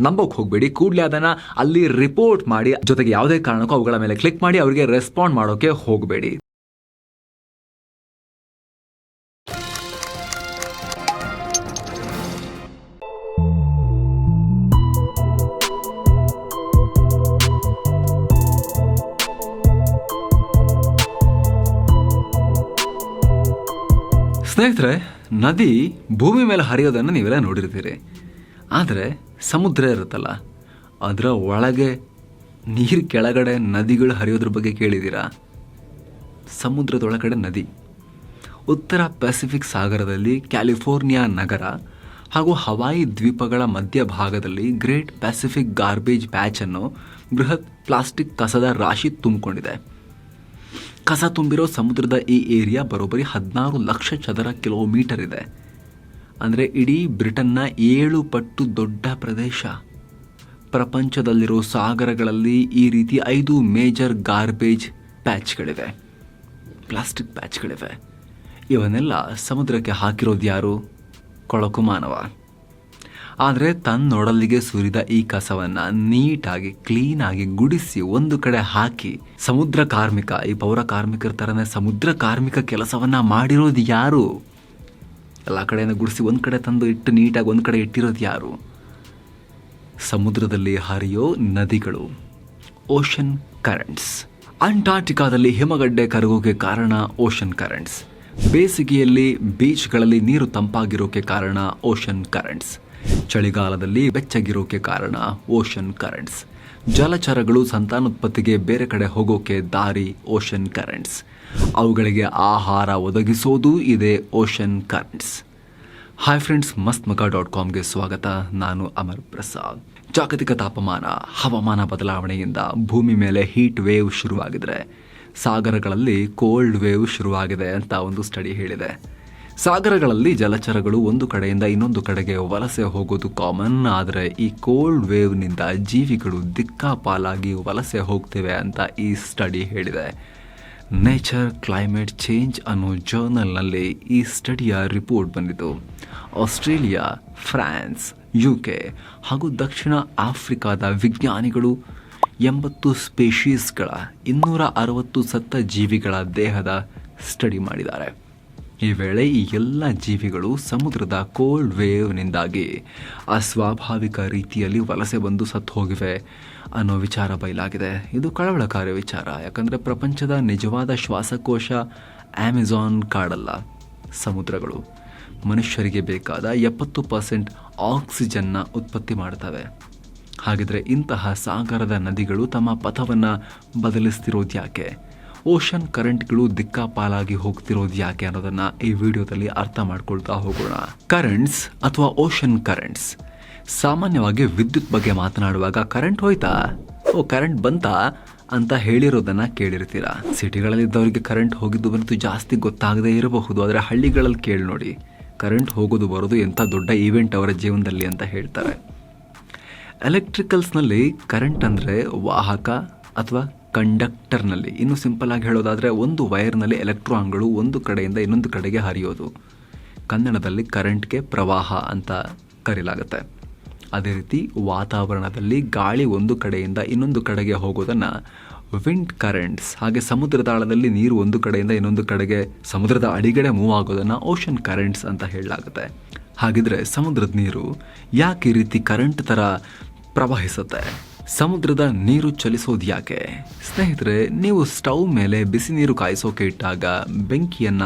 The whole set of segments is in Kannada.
ನಂಬೋಕ್ ಹೋಗಬೇಡಿ. ಕೂಡಲೇ ಅದನ್ನ ಅಲ್ಲಿ ರಿಪೋರ್ಟ್ ಮಾಡಿ, ಜೊತೆಗೆ ಯಾವುದೇ ಕಾರಣಕ್ಕೂ ಅವುಗಳ ಮೇಲೆ ಕ್ಲಿಕ್ ಮಾಡಿ, ಅವರಿಗೆ ರೆಸ್ಪಾಂಡ್ ಮಾಡೋಕೆ ಹೋಗಬೇಡಿ. ಸ್ನೇಹಿತರೆ, ನದಿ ಭೂಮಿ ಮೇಲೆ ಹರಿಯೋದನ್ನು ನೀವೆಲ್ಲ ನೋಡಿರ್ತೀರಿ. ಆದರೆ ಸಮುದ್ರ ಇರುತ್ತಲ್ಲ, ಅದರ ಒಳಗೆ ನೀರು ಕೆಳಗಡೆ ನದಿಗಳು ಹರಿಯೋದ್ರ ಬಗ್ಗೆ ಕೇಳಿದ್ದೀರಾ? ಸಮುದ್ರದೊಳಗಡೆ ನದಿ. ಉತ್ತರ ಪೆಸಿಫಿಕ್ ಸಾಗರದಲ್ಲಿ ಕ್ಯಾಲಿಫೋರ್ನಿಯಾ ನಗರ ಹಾಗೂ ಹವಾಯಿ ದ್ವೀಪಗಳ ಮಧ್ಯಭಾಗದಲ್ಲಿ ಗ್ರೇಟ್ ಪೆಸಿಫಿಕ್ ಗಾರ್ಬೇಜ್ ಪ್ಯಾಚ್ ಅನ್ನು ಬೃಹತ್ ಪ್ಲಾಸ್ಟಿಕ್ ಕಸದ ರಾಶಿ ತುಂಬಿಕೊಂಡಿದೆ. ಕಸ ತುಂಬಿರೋ ಸಮುದ್ರದ ಈ ಏರಿಯಾ ಬರೋಬ್ಬರಿ ಹದಿನಾರು ಲಕ್ಷ ಚದರ ಕಿಲೋಮೀಟರ್ ಇದೆ. ಅಂದರೆ ಇಡೀ ಬ್ರಿಟನ್ನ ಏಳು ಪಟ್ಟು ದೊಡ್ಡ ಪ್ರದೇಶ. ಪ್ರಪಂಚದಲ್ಲಿರೋ ಸಾಗರಗಳಲ್ಲಿ ಈ ರೀತಿ ಐದು ಮೇಜರ್ ಗಾರ್ಬೇಜ್ ಪ್ಯಾಚ್ಗಳಿವೆ. ಪ್ಲಾಸ್ಟಿಕ್ ಪ್ಯಾಚ್ಗಳಿವೆ. ಇವನ್ನೆಲ್ಲ ಸಮುದ್ರಕ್ಕೆ ಹಾಕಿರೋದು ಯಾರು? ಕೊಳಕು ಮಾನವ. ಆದರೆ ತನ್ನೊಡಲಿಗೆ ಸುರಿದ ಈ ಕಸವನ್ನು ನೀಟಾಗಿ, ಕ್ಲೀನಾಗಿ ಗುಡಿಸಿ ಒಂದು ಕಡೆ ಹಾಕಿ ಸಮುದ್ರ ಕಾರ್ಮಿಕ, ಈ ಪೌರ ಕಾರ್ಮಿಕರ ಥರನೇ ಸಮುದ್ರ ಕಾರ್ಮಿಕ ಕೆಲಸವನ್ನು ಮಾಡಿರೋದು ಯಾರು? ಎಲ್ಲ ಕಡೆಯಿಂದ ಗುಡಿಸಿ ಒಂದು ಕಡೆ ತಂದು ಇಟ್ಟು ನೀಟಾಗಿ ಒಂದು ಕಡೆ ಇಟ್ಟಿರೋದು ಯಾರು? ಸಮುದ್ರದಲ್ಲಿ ಹರಿಯೋ ನದಿಗಳು. ಓಷನ್ ಕರೆಂಟ್ಸ್ ಅಂಟಾರ್ಟಿಕಾದಲ್ಲಿ ಹಿಮಗಡ್ಡೆ ಕರಗೋಕೆ ಕಾರಣ ಓಷನ್ ಕರೆಂಟ್ಸ್ ಬೇಸಿಗೆಯಲ್ಲಿ ಬೀಚ್ಗಳಲ್ಲಿ ನೀರು ತಂಪಾಗಿರೋಕೆ ಕಾರಣ ಓಷನ್ ಕರೆಂಟ್ಸ್ ಚಳಿಗಾಲದಲ್ಲಿ ಬೆಚ್ಚಗಿರೋಕೆ ಕಾರಣ ಓಷನ್ ಕರೆಂಟ್ಸ್ ಜಲಚರಗಳು ಸಂತಾನೋತ್ಪತ್ತಿಗೆ ಬೇರೆ ಕಡೆ ಹೋಗೋಕೆ ದಾರಿ ಓಷನ್ ಕರೆಂಟ್ಸ್ ಅವುಗಳಿಗೆ ಆಹಾರ ಒದಗಿಸೋದು ಇದೆ ಓಷನ್ ಕರೆಂಟ್ಸ್ ಹಾಯ್ ಫ್ರೆಂಡ್ಸ್ ಮಸ್ತ್ ಮಗ ಡಾಟ್ ಕಾಮ್ಗೆ ಸ್ವಾಗತ. ನಾನು ಅಮರ್ ಪ್ರಸಾದ್. ಜಾಗತಿಕ ತಾಪಮಾನ, ಹವಾಮಾನ ಬದಲಾವಣೆಯಿಂದ ಭೂಮಿ ಮೇಲೆ ಹೀಟ್ ವೇವ್ ಶುರುವಾಗಿದ್ರೆ, ಸಾಗರಗಳಲ್ಲಿ ಕೋಲ್ಡ್ ವೇವ್ ಶುರುವಾಗಿದೆ ಅಂತ ಒಂದು ಸ್ಟಡಿ ಹೇಳಿದೆ. ಸಾಗರಗಳಲ್ಲಿ ಜಲಚರಗಳು ಒಂದು ಕಡೆಯಿಂದ ಇನ್ನೊಂದು ಕಡೆಗೆ ವಲಸೆ ಹೋಗೋದು ಕಾಮನ್ ಆದರೆ ಈ ಕೋಲ್ಡ್ ವೇವ್ನಿಂದ ಜೀವಿಗಳು ದಿಕ್ಕಾಪಾಲಾಗಿ ವಲಸೆ ಹೋಗ್ತಿವೆ ಅಂತ ಈ ಸ್ಟಡಿ ಹೇಳಿದೆ. ನೇಚರ್ ಕ್ಲೈಮೇಟ್ ಚೇಂಜ್ ಅನ್ನೋ ಜರ್ನಲ್ನಲ್ಲಿ ಈ ಸ್ಟಡಿಯ ರಿಪೋರ್ಟ್ ಬಂದಿತು ಆಸ್ಟ್ರೇಲಿಯಾ ಫ್ರಾನ್ಸ್ ಯು ಕೆ ಹಾಗೂ ದಕ್ಷಿಣ ಆಫ್ರಿಕಾದ ವಿಜ್ಞಾನಿಗಳು ಎಂಬತ್ತು ಸ್ಪೇಷೀಸ್ಗಳ ಇನ್ನೂರ ಅರವತ್ತು ಸತ್ತ ಜೀವಿಗಳ ದೇಹದ ಸ್ಟಡಿ ಮಾಡಿದ್ದಾರೆ. ಈ ವೇಳೆ ಈ ಎಲ್ಲ ಜೀವಿಗಳು ಸಮುದ್ರದ ಕೋಲ್ಡ್ ವೇವ್ನಿಂದಾಗಿ ಅಸ್ವಾಭಾವಿಕ ರೀತಿಯಲ್ಲಿ ವಲಸೆ ಬಂದು ಸತ್ತು ಹೋಗಿವೆ ಅನ್ನೋ ವಿಚಾರ ಬಯಲಾಗಿದೆ. ಇದು ಕಳವಳಕಾರಿ ವಿಚಾರ, ಯಾಕಂದರೆ ಪ್ರಪಂಚದ ನಿಜವಾದ ಶ್ವಾಸಕೋಶ ಆಮೆಜಾನ್ ಕಾಡಲ್ಲ, ಸಮುದ್ರಗಳು. ಮನುಷ್ಯರಿಗೆ ಬೇಕಾದ ಎಪ್ಪತ್ತು ಪರ್ಸೆಂಟ್ ಆಕ್ಸಿಜನ್ನ ಉತ್ಪತ್ತಿ ಮಾಡ್ತವೆ. ಹಾಗಿದ್ರೆ ಇಂತಹ ಸಾಗರದ ನದಿಗಳು ತಮ್ಮ ಪಥವನ್ನು ಬದಲಿಸ್ತಿರೋದು ಯಾಕೆ ಓಷನ್ ಕರೆಂಟ್ಗಳು ದಿಕ್ಕಾಪಾಲಾಗಿ ಹೋಗ್ತಿರೋದು ಯಾಕೆ ಅನ್ನೋದನ್ನ ಈ ವಿಡಿಯೋದಲ್ಲಿ ಅರ್ಥ ಮಾಡ್ಕೊಳ್ತಾ ಹೋಗೋಣ. ಕರೆಂಟ್ಸ್ ಅಥವಾ ಓಷನ್ ಕರೆಂಟ್ಸ್? ಸಾಮಾನ್ಯವಾಗಿ ವಿದ್ಯುತ್ ಬಗ್ಗೆ ಮಾತನಾಡುವಾಗ ಕರೆಂಟ್ ಹೋಯ್ತಾ? ಓ, ಕರೆಂಟ್ ಬಂತಾ? ಅಂತ ಹೇಳಿರೋದನ್ನ ಕೇಳಿರ್ತೀರಾ? ಸಿಟಿಗಳಲ್ಲಿ ಇದ್ದವರಿಗೆ ಕರೆಂಟ್ ಹೋಗಿದ್ದು ಬಂತು ಜಾಸ್ತಿ ಗೊತ್ತಾಗದೇ ಇರಬಹುದು, ಆದರೆ ಹಳ್ಳಿಗಳಲ್ಲಿ ಕೇಳಿ ನೋಡಿ. ಕರೆಂಟ್ ಹೋಗೋದು ಬರೋದು ಎಂಥ ದೊಡ್ಡ ಈವೆಂಟ್ ಅವರ ಜೀವನದಲ್ಲಿ ಅಂತ ಹೇಳ್ತಾರೆ. ಎಲೆಕ್ಟ್ರಿಕಲ್ಸ್ನಲ್ಲಿ ಕರೆಂಟ್ ಅಂದರೆ ವಾಹಕ ಅಥವಾ ಕಂಡಕ್ಟರ್ನಲ್ಲಿ. ಇನ್ನು ಸಿಂಪಲ್ ಆಗಿ ಹೇಳೋದಾದರೆ, ಒಂದು ವೈರ್ನಲ್ಲಿ ಎಲೆಕ್ಟ್ರಾನ್ಗಳು ಒಂದು ಕಡೆಯಿಂದ ಇನ್ನೊಂದು ಕಡೆಗೆ ಹರಿಯೋದು. ಕನ್ನಡದಲ್ಲಿ ಕರೆಂಟ್ಗೆ ಪ್ರವಾಹ ಅಂತ ಕರೆಯಲಾಗುತ್ತೆ ಅದೇ ರೀತಿ ವಾತಾವರಣದಲ್ಲಿ ಗಾಳಿ ಒಂದು ಕಡೆಯಿಂದ ಇನ್ನೊಂದು ಕಡೆಗೆ ಹೋಗೋದನ್ನು ವಿಂಡ್ ಕರೆಂಟ್ಸ್, ಹಾಗೆ ಸಮುದ್ರದಾಳದಲ್ಲಿ ನೀರು ಒಂದು ಕಡೆಯಿಂದ ಇನ್ನೊಂದು ಕಡೆಗೆ, ಸಮುದ್ರದ ಅಡಿಗಡೆ ಮೂವ್ ಆಗೋದನ್ನು ಓಷನ್ ಕರೆಂಟ್ಸ್ ಅಂತ ಹೇಳಲಾಗುತ್ತೆ. ಹಾಗಿದ್ರೆ ಸಮುದ್ರದ ನೀರು ಯಾಕೆ ಈ ರೀತಿ ಕರೆಂಟ್ ಥರ ಪ್ರವಹಿಸುತ್ತೆ? ಸಮುದ್ರದ ನೀರು ಚಲಿಸೋದು ಯಾಕೆ? ಸ್ನೇಹಿತರೆ ನೀವು ಸ್ಟವ್ ಮೇಲೆ ಬಿಸಿ ನೀರು ಕಾಯಿಸೋಕೆ ಇಟ್ಟಾಗ ಬೆಂಕಿಯನ್ನ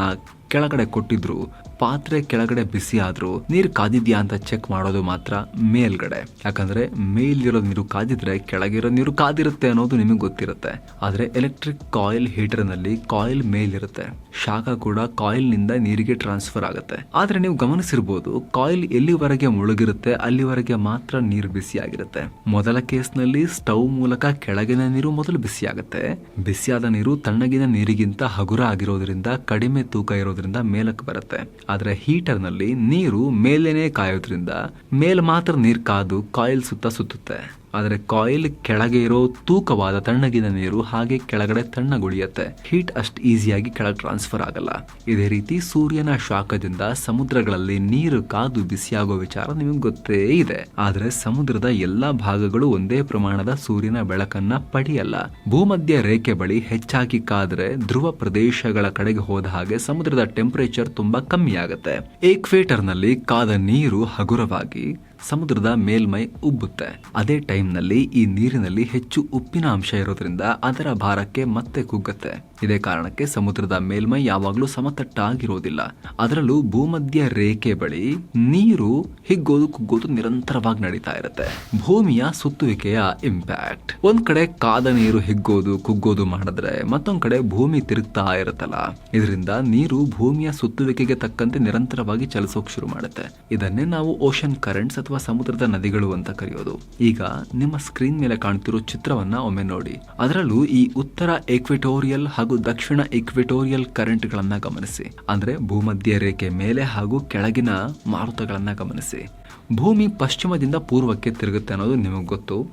ಕೆಳಗಡೆ ಕೊಟ್ಟಿದ್ರು, ಪಾತ್ರೆ ಕೆಳಗಡೆ ಬಿಸಿ ಆದ್ರೂ ನೀರು ಕಾದಿದ್ಯಾ ಅಂತ ಚೆಕ್ ಮಾಡೋದು ಮಾತ್ರ ಮೇಲ್ಗಡೆ. ಯಾಕಂದ್ರೆ ಮೇಲಿರೋ ನೀರು ಕಾದಿದ್ರೆ ಕೆಳಗಿರೋ ನೀರು ಕಾದಿರುತ್ತೆ ಅನ್ನೋದು ನಿಮಗೆ ಗೊತ್ತಿರುತ್ತೆ. ಆದ್ರೆ ಎಲೆಕ್ಟ್ರಿಕ್ ಕಾಯಿಲ್ ಹೀಟರ್ನಲ್ಲಿ ಕಾಯಿಲ್ ಮೇಲಿರುತ್ತೆ. ಶಾಖ ಕೂಡ ಕಾಯಿಲ್ನಿಂದ ನೀರಿಗೆ ಟ್ರಾನ್ಸ್ಫರ್ ಆಗುತ್ತೆ. ಆದ್ರೆ ನೀವು ಗಮನಿಸಿರ್ಬೋದು ಕಾಯಿಲ್ ಎಲ್ಲಿವರೆಗೆ ಮುಳುಗಿರುತ್ತೆ, ಅಲ್ಲಿವರೆಗೆ ಮಾತ್ರ ನೀರು ಬಿಸಿಯಾಗಿರುತ್ತೆ ಮೊದಲ ಕೇಸ್ನಲ್ಲಿ ಸ್ಟವ್ ಮೂಲಕ ಕೆಳಗಿನ ನೀರು ಮೊದಲು ಬಿಸಿಯಾಗುತ್ತೆ. ಬಿಸಿಯಾದ ನೀರು ತಣ್ಣಗಿನ ನೀರಿಗಿಂತ ಹಗುರ ಆಗಿರೋದ್ರಿಂದ ಕಡಿಮೆ ತೂಕ ಇರೋದ್ರಿಂದ ಮೇಲಕ್ಕೆ ಬರುತ್ತೆ. ಆದ್ರೆ ಹೀಟರ್ನಲ್ಲಿ ನೀರು ಮೇಲೇನೆ ಕಾಯೋದ್ರಿಂದ ಮೇಲ್ ಮಾತ್ರ ನೀರು ಕಾದು ಕಾಯಿಲ್ ಸುತ್ತ ಸುತ್ತುತ್ತೆ. ಆದರೆ ಕಾಯಿಲ್ ಕೆಳಗೆ ಇರೋ ತೂಕವಾದ ತಣ್ಣಗಿನ ನೀರು ಹಾಗೆ ಕೆಳಗಡೆ ತಣ್ಣಗುಳಿಯತ್ತೆ ಹೀಟ್ ಅಷ್ಟು ಈಸಿಯಾಗಿ ಕೆಳಗೆ ಟ್ರಾನ್ಸ್ಫರ್ ಆಗಲ್ಲ. ಇದೇ ರೀತಿ ಸೂರ್ಯನ ಶಾಖದಿಂದ ಸಮುದ್ರಗಳಲ್ಲಿ ನೀರು ಕಾದು ಬಿಸಿಯಾಗೋ ವಿಚಾರ ನಿಮಗೆ ಗೊತ್ತೇ ಇದೆ. ಆದರೆ ಸಮುದ್ರದ ಎಲ್ಲಾ ಭಾಗಗಳು ಒಂದೇ ಪ್ರಮಾಣದ ಸೂರ್ಯನ ಬೆಳಕನ್ನ ಪಡೆಯಲ್ಲ. ಭೂಮಧ್ಯ ರೇಖೆ ಬಳಿ ಹೆಚ್ಚಾಗಿ ಕಾದ್ರೆ ಧ್ರುವ ಪ್ರದೇಶಗಳ ಕಡೆಗೆ ಹೋದ ಹಾಗೆ ಸಮುದ್ರದ ಟೆಂಪರೇಚರ್ ತುಂಬಾ ಕಮ್ಮಿ ಆಗುತ್ತೆ ಏಕ್ವೇಟರ್ನಲ್ಲಿ ಕಾದ ನೀರು ಹಗುರವಾಗಿ ಸಮುದ್ರದ ಮೇಲ್ಮೈ ಉಬ್ಬುತ್ತೆ. ಅದೇ ಟೈಮ್ನಲ್ಲಿ ಈ ನೀರಿನಲ್ಲಿ ಹೆಚ್ಚು ಉಪ್ಪಿನ ಅಂಶ ಇರೋದ್ರಿಂದ ಅದರ ಭಾರಕ್ಕೆ ಮತ್ತೆ ಕುಗ್ಗತ್ತೆ. ಇದೇ ಕಾರಣಕ್ಕೆ ಸಮುದ್ರದ ಮೇಲ್ಮೈ ಯಾವಾಗಲೂ ಸಮತಟ್ಟಾಗಿರೋದಿಲ್ಲ ಅದರಲ್ಲೂ ಭೂಮಧ್ಯ ರೇಖೆ ಬಳಿ ನೀರು ಹಿಗ್ಗೋದು ಕುಗ್ಗೋದು ನಿರಂತರವಾಗಿ ನಡೀತಾ ಇರುತ್ತೆ. ಭೂಮಿಯ ಸುತ್ತುವಿಕೆಯ ಇಂಪ್ಯಾಕ್ಟ್ ಒಂದ್ ಕಡೆ ಕಾದ ನೀರು ಹಿಗ್ಗೋದು ಕುಗ್ಗೋದು ಮಾಡಿದ್ರೆ ಮತ್ತೊಂದ್ ಕಡೆ ಭೂಮಿ ತಿರುಗ್ತಾ ಇರುತ್ತಲ್ಲ. ಇದರಿಂದ ನೀರು ಭೂಮಿಯ ಸುತ್ತುವಿಕೆಗೆ ತಕ್ಕಂತೆ ನಿರಂತರವಾಗಿ ಚಲಿಸೋಕ್ ಶುರು ಮಾಡುತ್ತೆ. ಇದನ್ನೇ ನಾವು ಓಷನ್ ಕರೆಂಟ್ಸ್ ಅಥವಾ ಸಮುದ್ರದ ನದಿಗಳು ಅಂತ ಕರೆಯೋದು. ಈಗ ನಿಮ್ಮ ಸ್ಕ್ರೀನ್ ಮೇಲೆ ಕಾಣ್ತಿರೋ ಚಿತ್ರವನ್ನ ಒಮ್ಮೆ ನೋಡಿ. ಅದರಲ್ಲೂ ಈ ಉತ್ತರ ಎಕ್ವೆಟೋರಿಯಲ್ ಹಾಗೂ ದಕ್ಷಿಣ ಇಕ್ವಿಟೋರಿಯಲ್ ಕರೆಂಟ್ ಗಳನ್ನ ಗಮನಿಸಿ. ಅಂದ್ರೆ ಭೂಮಧ್ಯ ರೇಖೆ ಮೇಲೆ ಹಾಗೂ ಕೆಳಗಿನ ಮಾರುತಗಳನ್ನು ಗಮನಿಸಿ. ಭೂಮಿ ಪಶ್ಚಿಮದಿಂದ ಪೂರ್ವಕ್ಕೆ ತಿರುಗುತ್ತೆ ಅನ್ನೋದು ನಿಮಗೆ ಗೊತ್ತು.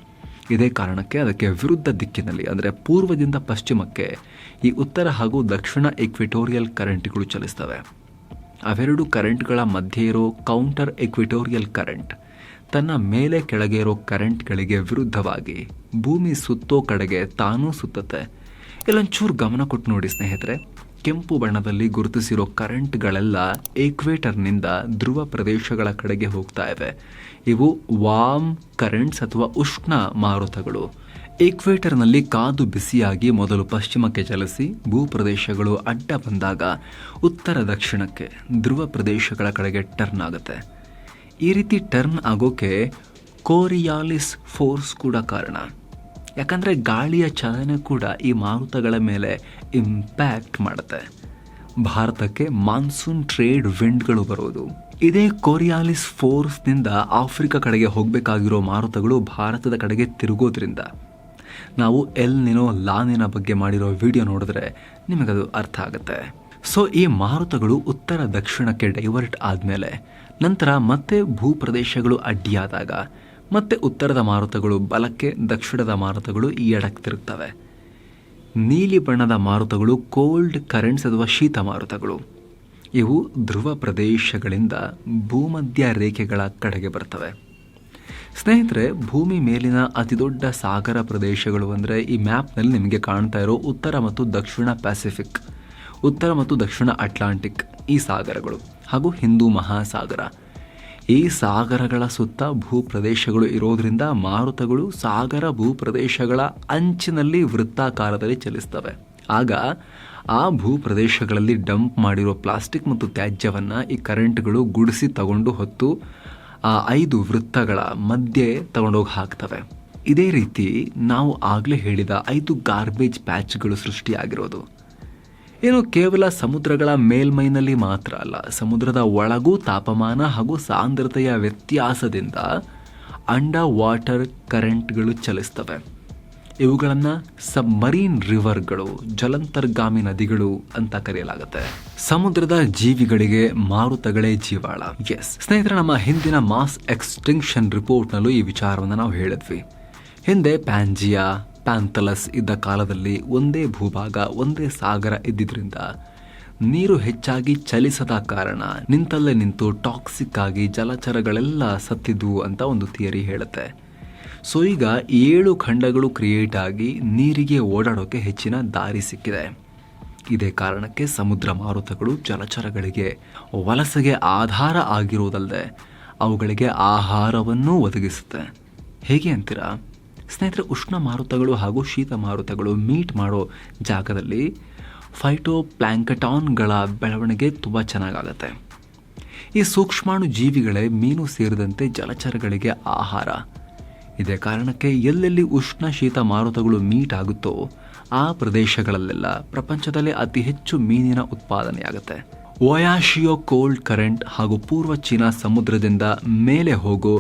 ಇದೇ ಕಾರಣಕ್ಕೆ ಅದಕ್ಕೆ ವಿರುದ್ಧ ದಿಕ್ಕಿನಲ್ಲಿ, ಅಂದರೆ ಪೂರ್ವದಿಂದ ಪಶ್ಚಿಮಕ್ಕೆ ಈ ಉತ್ತರ ಹಾಗೂ ದಕ್ಷಿಣ ಇಕ್ವಿಟೋರಿಯಲ್ ಕರೆಂಟ್ಗಳು ಚಲಿಸ್ತವೆ. ಅವೆರಡು ಕರೆಂಟ್ಗಳ ಮಧ್ಯೆ ಇರೋ ಕೌಂಟರ್ ಇಕ್ವಿಟೋರಿಯಲ್ ಕರೆಂಟ್ ತನ್ನ ಮೇಲೆ ಕೆಳಗೆ ಇರೋ ಕರೆಂಟ್ಗಳಿಗೆ ವಿರುದ್ಧವಾಗಿ ಭೂಮಿ ಸುತ್ತೋ ಕಡೆಗೆ ತಾನೂ ಸುತ್ತುತ್ತೆ. ಇಲ್ಲೊಂಚೂರು ಗಮನ ಕೊಟ್ಟು ನೋಡಿ ಸ್ನೇಹಿತರೆ, ಕೆಂಪು ಬಣ್ಣದಲ್ಲಿ ಗುರುತಿಸಿರೋ ಕರೆಂಟ್ಗಳೆಲ್ಲ ಈಕ್ವೇಟರ್ನಿಂದ ಧ್ರುವ ಪ್ರದೇಶಗಳ ಕಡೆಗೆ ಹೋಗ್ತಾ ಇವೆ ಇವು ವಾಮ್ ಕರೆಂಟ್ಸ್ ಅಥವಾ ಉಷ್ಣ ಮಾರುತಗಳು. ಈಕ್ವೇಟರ್ನಲ್ಲಿ ಕಾದು ಬಿಸಿಯಾಗಿ ಮೊದಲು ಪಶ್ಚಿಮಕ್ಕೆ ಚಲಿಸಿ ಭೂಪ್ರದೇಶಗಳು ಅಡ್ಡ ಬಂದಾಗ ಉತ್ತರ ದಕ್ಷಿಣಕ್ಕೆ ಧ್ರುವ ಪ್ರದೇಶಗಳ ಕಡೆಗೆ ಟರ್ನ್ ಆಗುತ್ತೆ. ಈ ರೀತಿ ಟರ್ನ್ ಆಗೋಕೆ ಕೋರಿಯಾಲಿಸ್ ಫೋರ್ಸ್ ಕೂಡ ಕಾರಣ. ಯಾಕಂದರೆ ಗಾಳಿಯ ಚಲನೆ ಕೂಡ ಈ ಮಾರುತಗಳ ಮೇಲೆ ಇಂಪ್ಯಾಕ್ಟ್ ಮಾಡುತ್ತೆ. ಭಾರತಕ್ಕೆ ಮಾನ್ಸೂನ್ ಟ್ರೇಡ್ ವಿಂಡ್ಗಳು ಬರೋದು. ಇದೇ ಕೊರಿಯಾಲಿಸ್ ಫೋರ್ಸ್ನಿಂದ ಆಫ್ರಿಕಾ ಕಡೆಗೆ ಹೋಗಬೇಕಾಗಿರೋ ಮಾರುತಗಳು ಭಾರತದ ಕಡೆಗೆ ತಿರುಗೋದ್ರಿಂದ. ನಾವು ಎಲ್ ನಿನೋ ಲಾನಿನ ಬಗ್ಗೆ ಮಾಡಿರೋ ವಿಡಿಯೋ ನೋಡಿದ್ರೆ ನಿಮಗದು ಅರ್ಥ ಆಗುತ್ತೆ. ಸೊ ಈ ಮಾರುತಗಳು ಉತ್ತರ ದಕ್ಷಿಣಕ್ಕೆ ಡೈವರ್ಟ್ ಆದಮೇಲೆ ನಂತರ ಮತ್ತೆ ಭೂಪ್ರದೇಶಗಳು ಅಡ್ಡಿಯಾದಾಗ ಮತ್ತೆ ಉತ್ತರದ ಮಾರುತಗಳು, ಬಲಕ್ಕೆ ದಕ್ಷಿಣದ ಮಾರುತಗಳು ಈ ಎಡಕ್ಕೆ ತಿರುಗ್ತವೆ ನೀಲಿ ಬಣ್ಣದ ಮಾರುತಗಳು, ಕೋಲ್ಡ್ ಕರೆಂಟ್ಸ್ ಅಥವಾ ಶೀತ ಮಾರುತಗಳು. ಇವು ಧ್ರುವ ಪ್ರದೇಶಗಳಿಂದ ಭೂಮಧ್ಯ ರೇಖೆಗಳ ಕಡೆಗೆ ಬರ್ತವೆ ಸ್ನೇಹಿತರೆ, ಭೂಮಿ ಮೇಲಿನ ಅತಿದೊಡ್ಡ ಸಾಗರ ಪ್ರದೇಶಗಳು ಅಂದರೆ ಈ ಮ್ಯಾಪ್ನಲ್ಲಿ ನಿಮಗೆ ಕಾಣ್ತಾ ಇರೋ ಉತ್ತರ ಮತ್ತು ದಕ್ಷಿಣ ಪ್ಯಾಸಿಫಿಕ್ ಉತ್ತರ ಮತ್ತು ದಕ್ಷಿಣ ಅಟ್ಲಾಂಟಿಕ್ ಈ ಸಾಗರಗಳು ಹಾಗೂ ಹಿಂದೂ ಮಹಾಸಾಗರ. ಈ ಸಾಗರಗಳ ಸುತ್ತ ಭೂಪ್ರದೇಶಗಳು ಇರೋದ್ರಿಂದ ಮಾರುತಗಳು ಸಾಗರ ಭೂಪ್ರದೇಶಗಳ ಅಂಚಿನಲ್ಲಿ ವೃತ್ತಾಕಾರದಲ್ಲಿ ಚಲಿಸ್ತವೆ. ಆಗ ಆ ಭೂಪ್ರದೇಶಗಳಲ್ಲಿ ಡಂಪ್ ಮಾಡಿರೋ ಪ್ಲಾಸ್ಟಿಕ್ ಮತ್ತು ತ್ಯಾಜ್ಯವನ್ನು ಈ ಕರೆಂಟ್ಗಳು ಗುಡಿಸಿ ತಗೊಂಡು ಹೊತ್ತು ಆ ಐದು ವೃತ್ತಗಳ ಮಧ್ಯೆ ತಗೊಂಡೋಗಿ ಹಾಕ್ತವೆ. ಇದೇ ರೀತಿ ನಾವು ಆಗಲೇ ಹೇಳಿದ ಐದು ಗಾರ್ಬೇಜ್ ಪ್ಯಾಚ್ಗಳು ಸೃಷ್ಟಿಯಾಗಿರೋದು. ಏನು ಕೇವಲ ಸಮುದ್ರಗಳ ಮೇಲ್ಮೈನಲ್ಲಿ ಮಾತ್ರ ಅಲ್ಲ, ಸಮುದ್ರದ ಒಳಗೂ ತಾಪಮಾನ ಹಾಗೂ ಸಾಂದ್ರತೆಯ ವ್ಯತ್ಯಾಸದಿಂದ ಅಂಡರ್ ವಾಟರ್ ಕರೆಂಟ್ಗಳು ಚಲಿಸ್ತವೆ. ಇವುಗಳನ್ನು ಸಬ್ಮರೀನ್ ರಿವರ್ಗಳು, ಜಲಂತರ್ಗಾಮಿ ನದಿಗಳು ಅಂತ ಕರೆಯಲಾಗುತ್ತೆ. ಸಮುದ್ರದ ಜೀವಿಗಳಿಗೆ ಮಾರುತಗಳೇ ಜೀವಾಳ. ಎಸ್ ಸ್ನೇಹಿತರೆ, ನಮ್ಮ ಹಿಂದಿನ ಮಾಸ್ ಎಕ್ಸ್ಟಿಂಕ್ಷನ್ ರಿಪೋರ್ಟ್ನಲ್ಲೂ ಈ ವಿಚಾರವನ್ನು ನಾವು ಹೇಳಿದ್ವಿ. ಹಿಂದೆ ಪ್ಯಾಂಜಿಯಾ ಪ್ಯಾಂಥಲಸ್ ಇದ್ದ ಕಾಲದಲ್ಲಿ ಒಂದೇ ಭೂಭಾಗ, ಒಂದೇ ಸಾಗರ ಇದ್ದಿದ್ರಿಂದ ನೀರು ಹೆಚ್ಚಾಗಿ ಚಲಿಸದ ಕಾರಣ ನಿಂತಲ್ಲೇ ನಿಂತು ಟಾಕ್ಸಿಕ್ ಆಗಿ ಜಲಚರಗಳೆಲ್ಲ ಸತ್ತಿದ್ವು ಅಂತ ಒಂದು ಥಿಯರಿ ಹೇಳುತ್ತೆ. ಸೊ ಈಗ ಏಳು ಖಂಡಗಳು ಕ್ರಿಯೇಟ್ ಆಗಿ ನೀರಿಗೆ ಓಡಾಡೋಕೆ ಹೆಚ್ಚಿನ ದಾರಿ ಸಿಕ್ಕಿದೆ. ಇದೇ ಕಾರಣಕ್ಕೆ ಸಮುದ್ರ ಮಾರುತಗಳು ಜಲಚರಗಳಿಗೆ ವಲಸೆಗೆ ಆಧಾರ ಆಗಿರುವುದಲ್ಲದೆ ಅವುಗಳಿಗೆ ಆಹಾರವನ್ನೂ ಒದಗಿಸುತ್ತೆ. ಹೇಗೆ ಅಂತೀರಾ? ಸ್ನೇಹಿತರೆ, ಉಷ್ಣ ಮಾರುತಗಳು ಹಾಗೂ ಶೀತ ಮಾರುತಗಳು ಮೀಟ್ ಮಾಡೋ ಜಾಗದಲ್ಲಿ ಫೈಟೋ ಪ್ಲ್ಯಾಂಕಟಾನ್ಗಳ ಬೆಳವಣಿಗೆ ತುಂಬ ಚೆನ್ನಾಗಾಗತ್ತೆ. ಈ ಸೂಕ್ಷ್ಮಾಣು ಜೀವಿಗಳೇ ಮೀನು ಸೇರಿದಂತೆ ಜಲಚರಗಳಿಗೆ ಆಹಾರ. ಇದೇ ಕಾರಣಕ್ಕೆ ಎಲ್ಲೆಲ್ಲಿ ಉಷ್ಣ, ಶೀತ ಮಾರುತಗಳು ಮೀಟ್ ಆಗುತ್ತೋ ಆ ಪ್ರದೇಶಗಳಲ್ಲೆಲ್ಲ ಪ್ರಪಂಚದಲ್ಲೇ ಅತಿ ಹೆಚ್ಚು ಮೀನಿನ ಉತ್ಪಾದನೆಯಾಗುತ್ತೆ. ಒಯಾಶಿಯೋ ಕೋಲ್ಡ್ ಕರೆಂಟ್ ಹಾಗೂ ಪೂರ್ವ ಚೀನಾ ಸಮುದ್ರದಿಂದ ಮೇಲೆ ಹೋಗೋ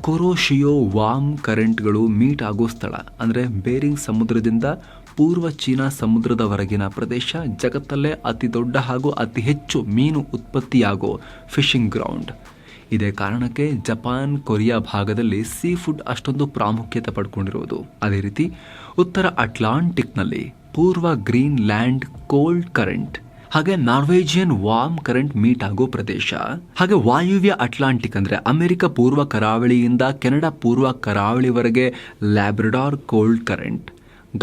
ಕೊರೋಶಿಯೋ ವಾಮ್ ಕರೆಂಟ್ಗಳು ಮೀಟ್ ಆಗೋ ಸ್ಥಳ, ಅಂದರೆ ಬೇರಿಂಗ್ ಸಮುದ್ರದಿಂದ ಪೂರ್ವ ಚೀನಾ ಸಮುದ್ರದವರೆಗಿನ ಪ್ರದೇಶ, ಜಗತ್ತಲ್ಲೇ ಅತಿ ದೊಡ್ಡ ಹಾಗೂ ಅತಿ ಹೆಚ್ಚು ಮೀನು ಉತ್ಪತ್ತಿಯಾಗೋ ಫಿಶಿಂಗ್ ಗ್ರೌಂಡ್. ಇದೇ ಕಾರಣಕ್ಕೆ ಜಪಾನ್, ಕೊರಿಯಾ ಭಾಗದಲ್ಲಿ ಸೀ ಫುಡ್ ಅಷ್ಟೊಂದು ಪ್ರಾಮುಖ್ಯತೆ ಪಡ್ಕೊಂಡಿರುವುದು. ಅದೇ ರೀತಿ, ಉತ್ತರ ಅಟ್ಲಾಂಟಿಕ್ನಲ್ಲಿ ಪೂರ್ವ ಗ್ರೀನ್ ಲ್ಯಾಂಡ್ ಕೋಲ್ಡ್ ಕರೆಂಟ್ ಹಾಗೆ ನಾರ್ವೇಜಿಯನ್ ವಾರ್ಮ್ ಕರೆಂಟ್ ಮೀಟ್ ಆಗೋ ಪ್ರದೇಶ, ಹಾಗೆ ವಾಯುವ್ಯ ಅಟ್ಲಾಂಟಿಕ್ ಅಂದ್ರೆ ಅಮೆರಿಕ ಪೂರ್ವ ಕರಾವಳಿಯಿಂದ ಕೆನಡಾ ಪೂರ್ವ ಕರಾವಳಿವರೆಗೆ Labrador cold current,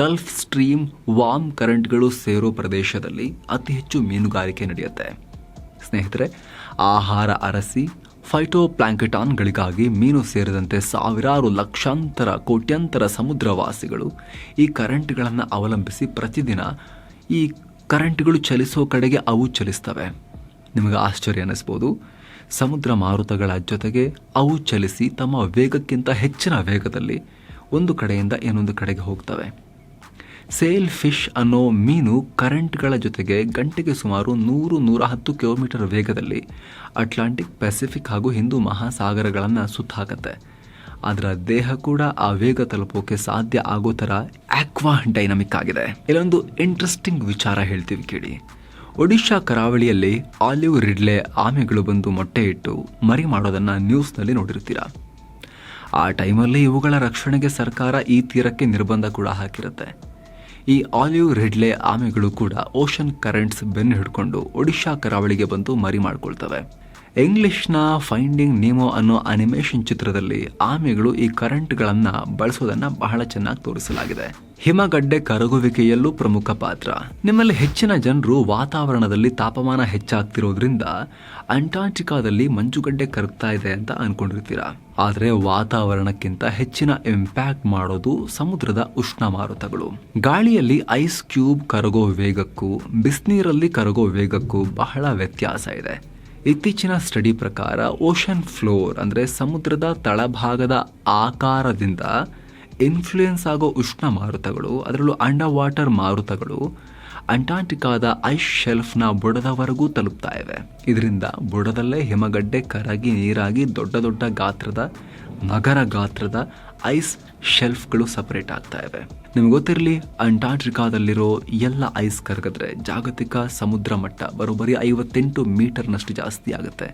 gulf stream warm ಕರೆಂಟ್ಗಳು ಸೇರೋ ಪ್ರದೇಶದಲ್ಲಿ ಅತಿ ಹೆಚ್ಚು ಮೀನುಗಾರಿಕೆ ನಡೆಯುತ್ತೆ. ಸ್ನೇಹಿತರೆ, ಆಹಾರ ಅರಸಿ ಫೈಟೋ ಪ್ಲಾಂಕೆಟಾನ್ಗಳಿಗಾಗಿ ಮೀನು ಸೇರಿದಂತೆ ಸಾವಿರಾರು ಲಕ್ಷಾಂತರ ಕೋಟ್ಯಂತರ ಸಮುದ್ರವಾಸಿಗಳು ಈ ಕರೆಂಟ್ಗಳನ್ನು ಅವಲಂಬಿಸಿ ಪ್ರತಿದಿನ ಈ ಕರೆಂಟ್ಗಳು ಚಲಿಸೋ ಕಡೆಗೆ ಅವು ಚಲಿಸ್ತವೆ. ನಿಮಗೆ ಆಶ್ಚರ್ಯ ಅನ್ನಿಸ್ಬೋದು ಸಮುದ್ರ ಮಾರುತಗಳ ಜೊತೆಗೆ ಅವು ಚಲಿಸಿ ತಮ್ಮ ವೇಗಕ್ಕಿಂತ ಹೆಚ್ಚಿನ ವೇಗದಲ್ಲಿ ಒಂದು ಕಡೆಯಿಂದ ಇನ್ನೊಂದು ಕಡೆಗೆ ಹೋಗ್ತವೆ. ಸೇಲ್ ಫಿಶ್ ಅನ್ನೋ ಮೀನು ಕರೆಂಟ್ಗಳ ಜೊತೆಗೆ ಗಂಟೆಗೆ ಸುಮಾರು ನೂರು ನೂರ ಹತ್ತು ಕಿಲೋಮೀಟರ್ ವೇಗದಲ್ಲಿ ಅಟ್ಲಾಂಟಿಕ್ ಪೆಸಿಫಿಕ್ ಹಾಗೂ ಹಿಂದೂ ಮಹಾಸಾಗರಗಳನ್ನು ಸುತ್ತಾಕತ್ತೆ. ಅದರ ದೇಹ ಕೂಡ ಆ ವೇಗ ತಲುಪೋಕೆ ಸಾಧ್ಯ ಆಗೋ ಥರ ಆಕ್ವಾ ಡೈನಮಿಕ್ ಆಗಿದೆ. ಇಲ್ಲೊಂದು ಇಂಟ್ರೆಸ್ಟಿಂಗ್ ವಿಚಾರ ಹೇಳ್ತೀವಿ ಕೇಳಿ. ಒಡಿಶಾ ಕರಾವಳಿಯಲ್ಲಿ ಆಲಿವ್ ರಿಡ್ಲೆ ಆಮೆಗಳು ಬಂದು ಮೊಟ್ಟೆ ಇಟ್ಟು ಮರಿ ಮಾಡೋದನ್ನು ನ್ಯೂಸ್ನಲ್ಲಿ ನೋಡಿರ್ತೀರಾ? ಆ ಟೈಮಲ್ಲಿ ಇವುಗಳ ರಕ್ಷಣೆಗೆ ಸರ್ಕಾರ ಈ ತೀರಕ್ಕೆ ನಿರ್ಬಂಧ ಕೂಡ ಹಾಕಿರುತ್ತೆ. ಈ ಆಲಿವ್ ರಿಡ್ಲೆ ಆಮೆಗಳು ಕೂಡ ಓಷನ್ ಕರೆಂಟ್ಸ್ ಬೆನ್ನು ಹಿಡ್ಕೊಂಡು ಒಡಿಶಾ ಕರಾವಳಿಗೆ ಬಂದು ಮರಿ ಮಾಡ್ಕೊಳ್ತವೆ. ಇಂಗ್ಲಿಷ್ನ ಫೈಂಡಿಂಗ್ ನೀಮೋ ಅನ್ನೋ ಅನಿಮೇಷನ್ ಚಿತ್ರದಲ್ಲಿ ಆಮೆಗಳು ಈ ಕರೆಂಟ್ಗಳನ್ನು ಬಳಸೋದನ್ನ ಬಹಳ ಚೆನ್ನಾಗಿ ತೋರಿಸಲಾಗಿದೆ. ಹಿಮಗಡ್ಡೆ ಕರಗುವಿಕೆಯಲ್ಲೂ ಪ್ರಮುಖ ಪಾತ್ರ. ನಿಮ್ಮಲ್ಲಿ ಹೆಚ್ಚಿನ ಜನರು ವಾತಾವರಣದಲ್ಲಿ ತಾಪಮಾನ ಹೆಚ್ಚಾಗ್ತಿರೋದ್ರಿಂದ ಅಂಟಾರ್ಟಿಕಾದಲ್ಲಿ ಮಂಜುಗಡ್ಡೆ ಕರಗ್ತಾ ಇದೆ ಅಂತ ಅನ್ಕೊಂಡಿರ್ತೀರಾ? ಆದರೆ ವಾತಾವರಣಕ್ಕಿಂತ ಹೆಚ್ಚಿನ ಇಂಪ್ಯಾಕ್ಟ್ ಮಾಡೋದು ಸಮುದ್ರದ ಉಷ್ಣ ಮಾರುತಗಳು ಗಾಳಿಯಲ್ಲಿ ಐಸ್ ಕ್ಯೂಬ್ ಕರಗೋ ವೇಗಕ್ಕೂ, ಬಿಸಿನೀರಲ್ಲಿ ಕರಗೋ ವೇಗಕ್ಕೂ ಬಹಳ ವ್ಯತ್ಯಾಸ ಇದೆ. ಇತ್ತೀಚಿನ ಸ್ಟಡಿ ಪ್ರಕಾರ ಓಷನ್ ಫ್ಲೋರ್ ಅಂದರೆ ಸಮುದ್ರದ ತಳಭಾಗದ ಆಕಾರದಿಂದ ಇನ್ಫ್ಲೂಯೆನ್ಸ್ ಆಗೋ ಉಷ್ಣ ಮಾರುತಗಳು, ಅದರಲ್ಲೂ ಅಂಡರ್ ವಾಟರ್ ಮಾರುತಗಳು ಅಂಟಾರ್ಟಿಕಾದ ಐಸ್ ಶೆಲ್ಫ್ನ ಬುಡದವರೆಗೂ ತಲುಪ್ತಾ ಇವೆ. ಇದರಿಂದ ಬುಡದಲ್ಲೇ ಹಿಮಗಡ್ಡೆ, ಕರಗಿ, ನೀರಾಗಿ ದೊಡ್ಡ ದೊಡ್ಡ ಗಾತ್ರದ, ನಗರ ಗಾತ್ರದ ಐಸ್ ಶೆಲ್ಫ್ಗಳು ಸಪರೇಟ್ ಆಗ್ತಾ ಇವೆ. ನಿಮ್ಗೆ ಗೊತ್ತಿರಲಿ ಅಂಟಾರ್ಟಿಕಾದಲ್ಲಿರೋ ಎಲ್ಲ ಐಸ್ ಕರಗಿದ್ರೆ ಜಾಗತಿಕ ಸಮುದ್ರ ಮಟ್ಟ ಬರೋಬ್ಬರಿ ಐವತ್ತೆಂಟು ಮೀಟರ್ನಷ್ಟು ಜಾಸ್ತಿ ಆಗುತ್ತೆ.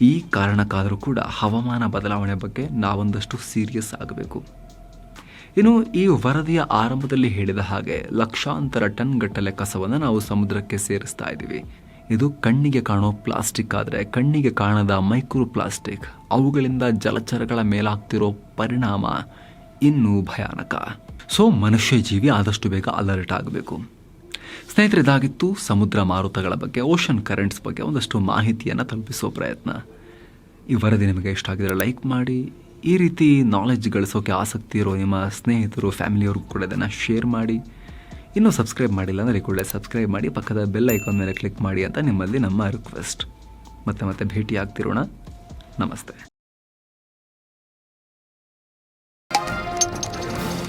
ಈ ಕಾರಣಕ್ಕಾದರೂ ಕೂಡ ಹವಾಮಾನ ಬದಲಾವಣೆ ಬಗ್ಗೆ ನಾವೊಂದಷ್ಟು ಸೀರಿಯಸ್ ಆಗಬೇಕು. ಇನ್ನು, ಈ ವರದಿಯ ಆರಂಭದಲ್ಲಿ ಹೇಳಿದ ಹಾಗೆ ಲಕ್ಷಾಂತರ ಟನ್ ಗಟ್ಟಲೆ ಕಸವನ್ನು ನಾವು ಸಮುದ್ರಕ್ಕೆ ಸೇರಿಸ್ತಾ ಇದ್ದೀವಿ. ಇದು ಕಣ್ಣಿಗೆ ಕಾಣೋ ಪ್ಲಾಸ್ಟಿಕ್ ಆದರೆ ಕಣ್ಣಿಗೆ ಕಾಣದ ಮೈಕ್ರೋ ಪ್ಲಾಸ್ಟಿಕ್. ಅವುಗಳಿಂದ ಜಲಚರಗಳ ಮೇಲಾಗ್ತಿರೋ ಪರಿಣಾಮ. ಇನ್ನೂ ಭಯಾನಕ. ಸೊ ಮನುಷ್ಯ ಜೀವಿ ಆದಷ್ಟು ಬೇಗ ಅಲರ್ಟ್ ಆಗಬೇಕು. ಸ್ನೇಹಿತರೆ ಇದಾಗಿತ್ತು ಸಮುದ್ರ ಮಾರುತಗಳ ಬಗ್ಗೆ ಓಷನ್ ಕರೆಂಟ್ಸ್ ಬಗ್ಗೆ ಒಂದಷ್ಟು ಮಾಹಿತಿಯನ್ನು ತಲುಪಿಸೋ ಪ್ರಯತ್ನ. ಈ ವರದಿ ನಿಮಗೆ ಇಷ್ಟ ಆಗಿದ್ರೆ ಲೈಕ್ ಮಾಡಿ. ಈ ರೀತಿ ನಾಲೆಜ್ ಗಳಿಸೋಕೆ ಆಸಕ್ತಿ ಇರೋ ನಿಮ್ಮ ಸ್ನೇಹಿತರು ಫ್ಯಾಮಿಲಿಯವ್ರಿಗೂ ಕೂಡ ಇದನ್ನು ಶೇರ್ ಮಾಡಿ. ಇನ್ನೂ ಸಬ್ಸ್ಕ್ರೈಬ್ ಮಾಡಿಲ್ಲ ಅಂದರೆ ಕೂಡಲೇ ಸಬ್ಸ್ಕ್ರೈಬ್ ಮಾಡಿ, ಪಕ್ಕದ ಬೆಲ್ ಐಕಾನ್ ಮೇಲೆ ಕ್ಲಿಕ್ ಮಾಡಿ ಅಂತ ನಿಮ್ಮಲ್ಲಿ ನಮ್ಮ ರಿಕ್ವೆಸ್ಟ್ ಮತ್ತೆ ಮತ್ತೆ ಭೇಟಿ ಆಗ್ತಿರೋಣ ನಮಸ್ತೆ.